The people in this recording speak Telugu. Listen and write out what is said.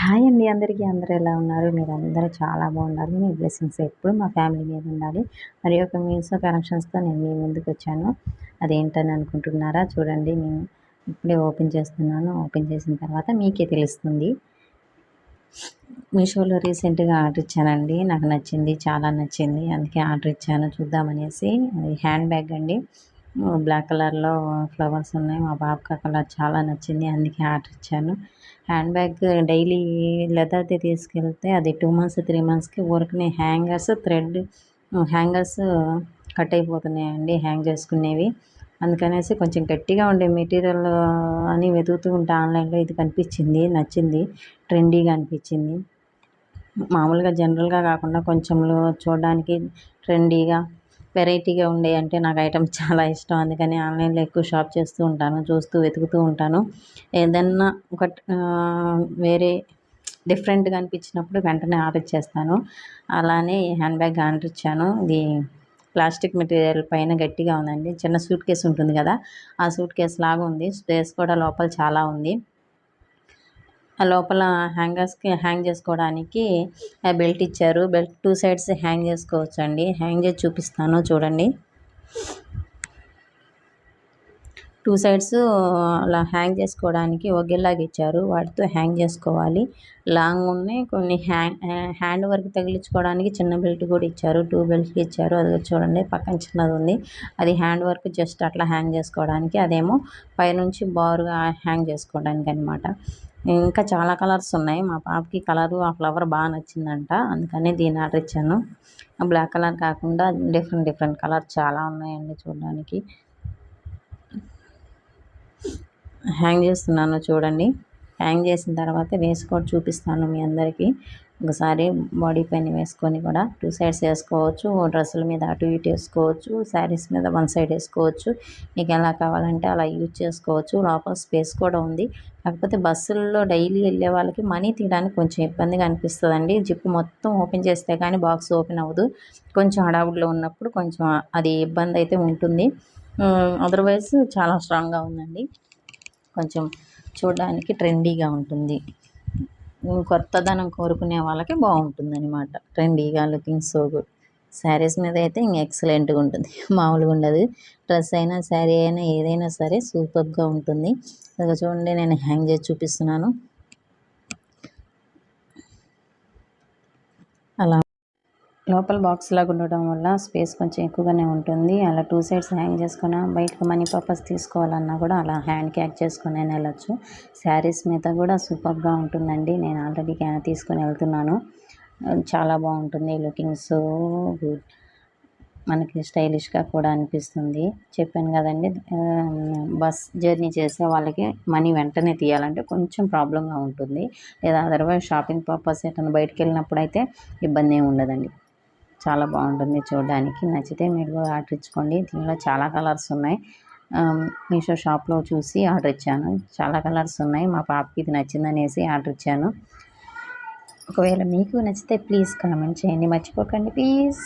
హాయ్ అండి అందరికీ. అందరూ ఎలా ఉన్నారు? మీరు అందరూ చాలా బాగున్నారు. మీ బ్లెస్సింగ్స్ ఎప్పుడు మా ఫ్యామిలీ మీద ఉండాలి. మరి ఒక మీన్స్ కనెక్షన్స్తో నేను మీ ముందుకు వచ్చాను. అదేంటని అనుకుంటున్నారా? చూడండి నేను ఇప్పుడే ఓపెన్ చేస్తున్నాను. ఓపెన్ చేసిన తర్వాత మీకే తెలుస్తుంది. మీషోలో రీసెంట్గా ఆర్డర్ ఇచ్చానండి. నాకు నచ్చింది చాలా నచ్చింది. అందుకే ఆర్డర్ ఇచ్చాను. చూద్దామనేసి అది హ్యాండ్ బ్యాగ్ అండి. బ్లాక్ కలర్లో ఫ్లవర్స్ ఉన్నాయి. మా పాపకి ఆ కలర్ చాలా నచ్చింది. అందుకే ఆర్డర్ ఇచ్చాను. హ్యాండ్ బ్యాగ్ డైలీ లెదర్ది తీసుకెళ్తే అది టూ మంత్స్ త్రీ మంత్స్కి ఊరికనే హ్యాంగర్స్ థ్రెడ్ హ్యాంగర్స్ కట్ అయిపోతున్నాయండి. హ్యాంగ్ చేసుకునేవి. అందుకనేసి కొంచెం గట్టిగా ఉండే మెటీరియల్ అని వెతుకుతూ ఉంటే ఆన్లైన్లో ఇది కనిపించింది నచ్చింది ట్రెండీగా అనిపించింది. మామూలుగా జనరల్గా కాకుండా కొంచెం చూడడానికి ట్రెండీగా వెరైటీగా ఉండే అంటే నాకు ఐటమ్ చాలా ఇష్టం. అందుకని ఆన్లైన్లో ఎక్కువ షాప్ చేస్తూ ఉంటాను చూస్తూ వెతుకుతూ ఉంటాను. ఏదన్నా ఒక వేరే డిఫరెంట్గా అనిపించినప్పుడు వెంటనే ఆర్డర్ చేస్తాను. అలానే హ్యాండ్ బ్యాగ్ ఆర్డర్ ఇచ్చాను. ఇది ప్లాస్టిక్ మెటీరియల్ పైన గట్టిగా ఉందండి. చిన్న సూట్ కేసు ఉంటుంది కదా ఆ సూట్ కేసు లాగా ఉంది. స్పేస్ కూడా లోపల చాలా ఉంది. లోపల హ్యాంగర్స్కి హ్యాంగ్ చేసుకోవడానికి బెల్ట్ ఇచ్చారు. బెల్ట్ టూ సైడ్స్ హ్యాంగ్ చేసుకోవచ్చు అండి హ్యాంగ్ చేసి చూపిస్తాను చూడండి. టూ సైడ్స్ అలా హ్యాంగ్ చేసుకోవడానికి ఒకేలాగా ఇచ్చారు. వాటితో హ్యాంగ్ చేసుకోవాలి. లాంగ్ ఉన్నాయి కొన్ని హ్యాంగ్ హ్యాండ్ వర్క్ తగిలించుకోవడానికి చిన్న బెల్ట్ కూడా ఇచ్చారు. టూ బెల్ట్ ఇచ్చారు. అది చూడండి. పక్కన చిన్నది ఉంది. అది హ్యాండ్ వర్క్ జస్ట్ అట్లా హ్యాంగ్ చేసుకోవడానికి అదేమో పైనుంచి బారుగా హ్యాంగ్ చేసుకోవడానికి అనమాట ఇంకా చాలా కలర్స్ ఉన్నాయి. మా పాపకి కలరు ఆ ఫ్లవర్ బాగా నచ్చిందంట. అందుకని దీన్ని ఆర్డర్ ఇచ్చాను. బ్లాక్ కలర్ కాకుండా డిఫరెంట్ డిఫరెంట్ కలర్ చాలా ఉన్నాయండి చూడడానికి. హ్యాంగ్ చేస్తున్నాను చూడండి. హ్యాంగ్ చేసిన తర్వాత వేసుకోవడం చూపిస్తాను మీ అందరికీ. ఒకసారి బాడీ పైన వేసుకొని కూడా టూ సైడ్స్ వేసుకోవచ్చు డ్రెస్సుల మీద అటు ఇటు వేసుకోవచ్చు శారీస్ మీద వన్ సైడ్ వేసుకోవచ్చు. మీకు ఎలా కావాలంటే అలా యూజ్ చేసుకోవచ్చు. లోపల స్పేస్ కూడా ఉంది. కాకపోతే బస్సుల్లో డైలీ వెళ్ళే వాళ్ళకి మనీ తీయడానికి కొంచెం ఇబ్బందిగా అనిపిస్తుందండి. జిప్ మొత్తం ఓపెన్ చేస్తే కానీ బాక్స్ ఓపెన్ అవ్వదు. కొంచెం హడావుడిలో ఉన్నప్పుడు కొంచెం అది ఇబ్బంది అయితే ఉంటుంది. అదర్వైజ్ చాలా స్ట్రాంగ్గా ఉందండి. కొంచెం చూడడానికి ట్రెండీగా ఉంటుంది. కొత్తదనం కోరుకునే వాళ్ళకి బాగుంటుంది అనమాట ట్రెండీగా లుకింగ్ సో గుడ్. శారీస్ మీద అయితే ఇంక ఎక్సలెంట్గా ఉంటుంది. మామూలుగా ఉండదు. డ్రెస్ అయినా శారీ అయినా ఏదైనా సరే సూపర్గా ఉంటుంది. ఇక చూడండి నేను హ్యాంగ్ చేసి చూపిస్తున్నాను అలా లోపల బాక్స్ లాగా ఉండటం వల్ల స్పేస్ కొంచెం ఎక్కువగానే ఉంటుంది. అలా టూ సైడ్స్ హ్యాంగ్ చేసుకున్న బయటకు మనీ పర్పస్ తీసుకోవాలన్నా కూడా అలా హ్యాండ్ క్యాక్ చేసుకుని వెళ్ళచ్చు. శారీస్ మీద కూడా సూపర్గా ఉంటుందండి. నేను ఆల్రెడీ తీసుకొని వెళ్తున్నాను. చాలా బాగుంటుంది. Looking so good. మనకి స్టైలిష్గా కూడా అనిపిస్తుంది. చెప్పాను కదండి బస్ జర్నీ చేసే వాళ్ళకి మనీ వెంటనే తీయాలంటే కొంచెం ప్రాబ్లంగా ఉంటుంది. లేదా అదర్వైజ్ షాపింగ్ పర్పస్ ఎటన్నా బయటకు వెళ్ళినప్పుడు అయితే ఇబ్బంది ఏమి ఉండదండి. చాలా బాగుంటుంది చూడడానికి. నచ్చితే మీరు కూడా ఆర్డర్ ఇచ్చుకోండి. దీనిలో చాలా కలర్స్ ఉన్నాయి. మీషో షాప్లో చూసి ఆర్డర్ ఇచ్చాను. చాలా కలర్స్ ఉన్నాయి. మా పాపకి ఇది నచ్చిందనేసి ఆర్డర్ ఇచ్చాను. ఒకవేళ మీకు నచ్చితే ప్లీజ్ కామెంట్ చేయండి. మర్చిపోకండి. ప్లీజ్.